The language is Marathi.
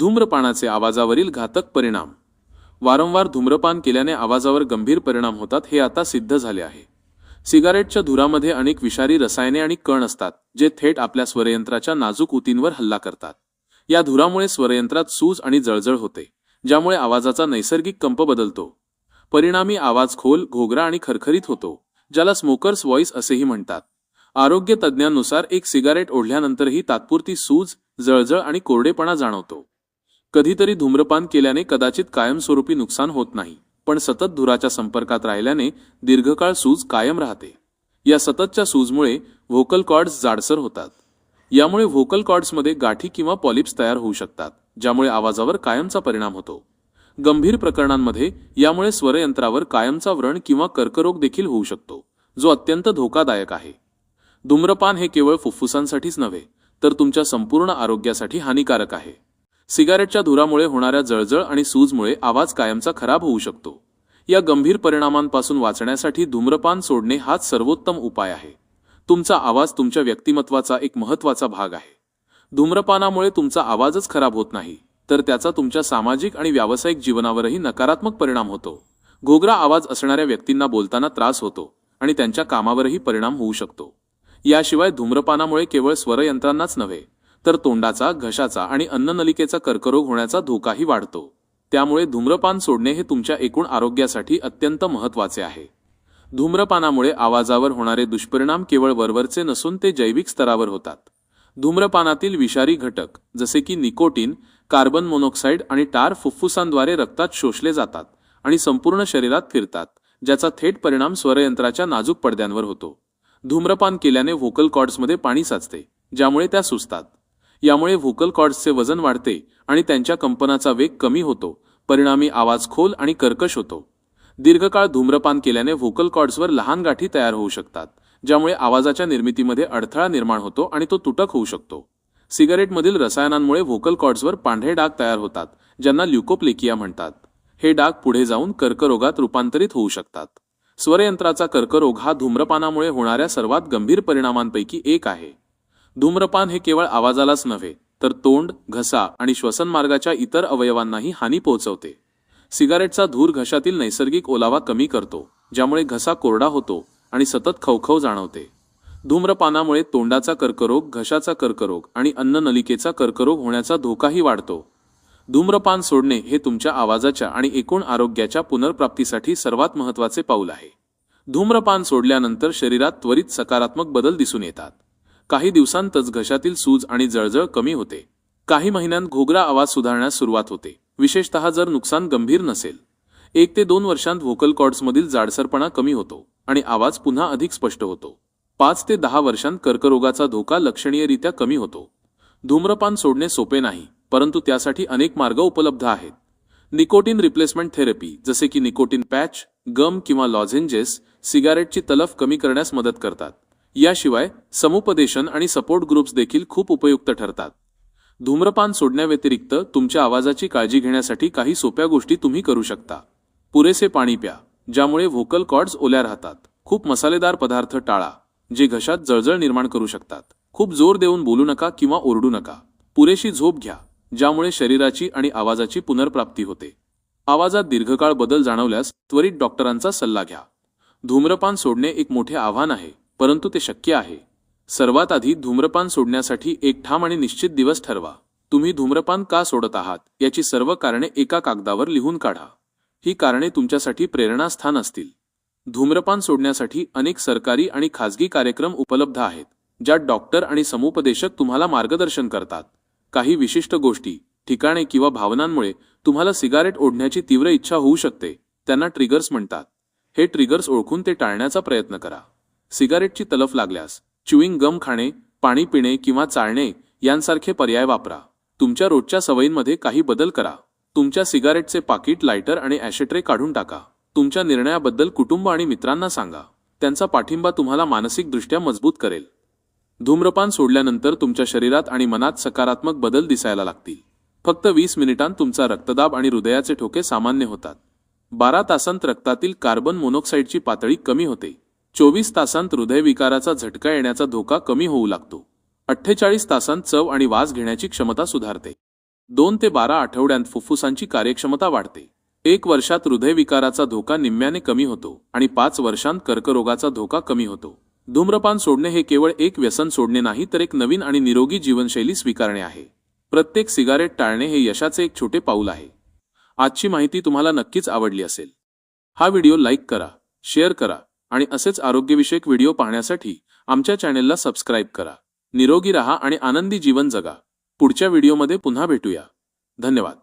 धूम्रपानाचे आवाजावरील घातक परिणाम. वारंवार धूम्रपान केल्याने आवाजावर गंभीर परिणाम होतात हे आता सिद्ध झाले आहे. सिगारेटच्या धुरामध्ये अनेक विषारी रसायने आणि कण असतात जे थेट आपल्या स्वरयंत्राच्या नाजूक ऊतींवर हल्ला करतात. या धुरामुळे स्वरयंत्रात सूज आणि जळजळ होते ज्यामुळे आवाजाचा नैसर्गिक कंप बदलतो. परिणामी आवाज खोल घोगरा आणि खरखरीत होतो ज्याला स्मोकर्स व्हॉइस असेही म्हणतात. आरोग्य तज्ज्ञांनुसार एक सिगारेट ओढल्यानंतरही तात्पुरती सूज जळजळ आणि कोरडेपणा जाणवतो. कधीतरी धूम्रपान केल्याने कदाचित कायमस्वरूपी नुकसान होत नाही पण सतत धुराच्या संपर्कात राहिल्याने दीर्घकाळ सूज कायम राहते. या सततच्या सूजमुळे व्होकल कॉर्ड्स जाडसर होतात. यामुळे व्होकल कॉर्ड्समध्ये गाठी किंवा पॉलिप्स तयार होऊ शकतात ज्यामुळे आवाजावर कायमचा परिणाम होतो. गंभीर प्रकरणांमध्ये यामुळे स्वरयंत्रावर कायमचा व्रण किंवा कर्करोग देखील होऊ शकतो जो अत्यंत धोकादायक आहे. धूम्रपान हे केवळ फुफ्फुसांसाठीच नव्हे तर तुमच्या संपूर्ण आरोग्यासाठी हानिकारक आहे. सिगारेटच्या धुरामुळे होणाऱ्या जळजळ आणि सूजमुळे आवाज कायमचा खराब होऊ शकतो. या गंभीर परिणामांपासून वाचण्यासाठी धूम्रपान सोडणे हाच सर्वोत्तम उपाय आहे. तुमचा आवाज तुमच्या व्यक्तिमत्वाचा एक महत्त्वाचा भाग आहे. धूम्रपानामुळे तुमचा आवाजच खराब होत नाही तर त्याचा तुमच्या सामाजिक आणि व्यावसायिक जीवनावरही नकारात्मक परिणाम होतो. घोगरा आवाज असणाऱ्या व्यक्तींना बोलताना त्रास होतो आणि त्यांच्या कामावरही परिणाम होऊ शकतो. याशिवाय धूम्रपानामुळे केवळ स्वरयंत्रांनाच नव्हे तर तोंडाचा घशाचा आणि अन्ननलिकेचा कर्करोग होण्याचा धोकाही वाढतो. त्यामुळे धूम्रपान सोडणे हे तुमच्या एकूण आरोग्यासाठी अत्यंत महत्त्वाचे आहे. धूम्रपानामुळे आवाजावर होणारे दुष्परिणाम केवळ वरवरचे नसून ते जैविक स्तरावर होतात. धूम्रपानातील विषारी घटक जसे की निकोटीन कार्बन मोनॉक्साईड आणि टार फुफ्फुसांद्वारे रक्तात शोषले जातात आणि संपूर्ण शरीरात फिरतात ज्याचा थेट परिणाम स्वरयंत्राच्या नाजूक पडद्यांवर होतो. धूम्रपान केल्याने व्होकल कॉर्ड्समध्ये पाणी साचते ज्यामुळे त्या सुचतात यामुळे व्होकल कॉर्ड्सचे वजन वाढते आणि त्यांच्या कंपनाचा वेग कमी होतो. परिणामी आवाज खोल आणि कर्कश होतो. दीर्घकाळ धूम्रपान केल्याने व्होकल कॉर्ड्सवर लहान गाठी तयार होऊ शकतात ज्यामुळे आवाजाच्या निर्मितीमध्ये अडथळा निर्माण होतो आणि तो तुटक होऊ शकतो. सिगारेटमधील रसायनांमुळे व्होकल कॉर्ड्सवर पांढरे डाग तयार होतात ज्यांना ल्युकोप्लेकिया म्हणतात. हे डाग पुढे जाऊन कर्करोगात रूपांतरित होऊ शकतात. स्वरयंत्राचा कर्करोग हा धूम्रपानामुळे होणाऱ्या सर्वात गंभीर परिणामांपैकी एक आहे. धूम्रपान हे केवळ आवाजालाच नव्हे तर तोंड घसा आणि श्वसनमार्गाच्या इतर अवयवांनाही हानी पोहोचवते. सिगारेटचा धूर घशातील नैसर्गिक ओलावा कमी करतो ज्यामुळे घसा कोरडा होतो आणि सतत खवखव जाणवते. धूम्रपानामुळे तोंडाचा कर्करोग घशाचा कर्करोग आणि अन्ननलिकेचा कर्करोग होण्याचा धोकाही वाढतो. धूम्रपान सोडणे हे तुमच्या आवाजाच्या आणि एकूण आरोग्याच्या पुनर्प्राप्तीसाठी सर्वात महत्त्वाचे पाऊल आहे. धूम्रपान सोडल्यानंतर शरीरात त्वरित सकारात्मक बदल दिसून येतात. काही दिवसांतच घशातील सूज आणि जळजळ कमी होते. काही महिन्यांत घोगरा आवाज सुधारण्यास सुरुवात होते. विशेषतः जर नुकसान गंभीर नसेल. एक ते दोन वर्षांत व्होकल कॉर्ड्समधील जाडसरपणा कमी होतो आणि आवाज पुन्हा अधिक स्पष्ट होतो. पाच ते दहा वर्षांत कर्करोगाचा धोका लक्षणीयरित्या कमी होतो. धूम्रपान सोडणे सोपे नाही परंतु त्यासाठी अनेक मार्ग उपलब्ध आहेत. निकोटीन रिप्लेसमेंट थेरपी जसे की निकोटीन पॅच गम किंवा लॉझेंजेस सिगारेटची तलफ कमी करण्यास मदत करतात. याशिवाय समुपदेशन आणि सपोर्ट ग्रुप्स देखील खूप उपयुक्त ठरतात. धूम्रपान सोडण्याव्यतिरिक्त तुमच्या आवाजाची काळजी घेण्यासाठी काही सोप्या गोष्टी तुम्ही करू शकता. पुरेसे पाणी प्या ज्यामुळे व्होकल कॉर्ड्स ओल्या राहतात. खूप मसालेदार पदार्थ टाळा जे घशात जळजळ निर्माण करू शकतात. खूप जोर देऊन बोलू नका किंवा ओरडू नका. पुरेशी झोप घ्या ज्यामुळे शरीराची आणि आवाजाची पुनर्प्राप्ती होते. आवाजात दीर्घकाळ बदल जाणवल्यास त्वरित डॉक्टरांचा सल्ला घ्या. धूम्रपान सोडणे एक मोठे आव्हान आहे. परंतु ते शक्य आहे. सर्वात आधी धूम्रपान सोडण्यासाठी एक ठाम आणि निश्चित दिवस ठरवा. तुम्ही धूम्रपान का सोडत आहात याची सर्व कारणे एका कागदावर लिहून काढा. ही कारणे तुमच्यासाठी प्रेरणास्थान असतील. धूम्रपान सोडण्यासाठी अनेक सरकारी आणि खाजगी कार्यक्रम उपलब्ध आहेत ज्यात डॉक्टर आणि समुपदेशक तुम्हाला मार्गदर्शन करतात. काही विशिष्ट गोष्टी ठिकाणे किंवा भावनांमुळे तुम्हाला सिगारेट ओढण्याची तीव्र इच्छा होऊ शकते त्यांना ट्रिगर्स म्हणतात. हे ट्रिगर्स ओळखून ते टाळण्याचा प्रयत्न करा. सिगारेटची तलफ लागल्यास च्युईंग गम खाणे पाणी पिणे किंवा चाळणे यांसारखे पर्याय वापरा. तुमच्या रोजच्या सवयींमध्ये काही बदल करा. तुमच्या सिगारेटचे पाकिट लायटर आणि ॲशेट्रे काढून टाका. तुमच्या निर्णयाबद्दल कुटुंब आणि मित्रांना सांगा. त्यांचा पाठिंबा तुम्हाला मानसिकदृष्ट्या मजबूत करेल. धूम्रपान सोडल्यानंतर तुमच्या शरीरात आणि मनात सकारात्मक बदल दिसायला लागतील. फक्त वीस मिनिटांत तुमचा रक्तदाब आणि हृदयाचे ठोके सामान्य होतात. बारा तासांत रक्तातील कार्बन मोनॉक्साईडची पातळी कमी होते. चोवीस तासांत हृदयविकाराचा झटका येण्याचा धोका कमी होऊ लागतो. अठ्ठेचाळीस तासांत चव आणि वास घेण्याची क्षमता सुधारते. दोन ते बारा आठवड्यांत फुफ्फुसांची कार्यक्षमता वाढते. एक वर्षात हृदयविकाराचा धोका निम्म्याने कमी होतो आणि पाच वर्षांत कर्करोगाचा धोका कमी होतो. धूम्रपान सोडणे हे केवळ एक व्यसन सोडणे नाही तर एक नवीन आणि निरोगी जीवनशैली स्वीकारणे आहे. प्रत्येक सिगारेट टाळणे हे यशाचे एक छोटे पाऊल आहे. आजची माहिती तुम्हाला नक्कीच आवडली असेल. हा व्हिडिओ लाईक करा शेअर करा आणि असेच आरोग्यविषयक व्हिडिओ पाहण्यासाठी आमच्या चॅनेलला सबस्क्राईब करा. निरोगी रहा आणि आनंदी जीवन जगा. पुढच्या व्हिडिओमध्ये पुन्हा भेटूया. धन्यवाद.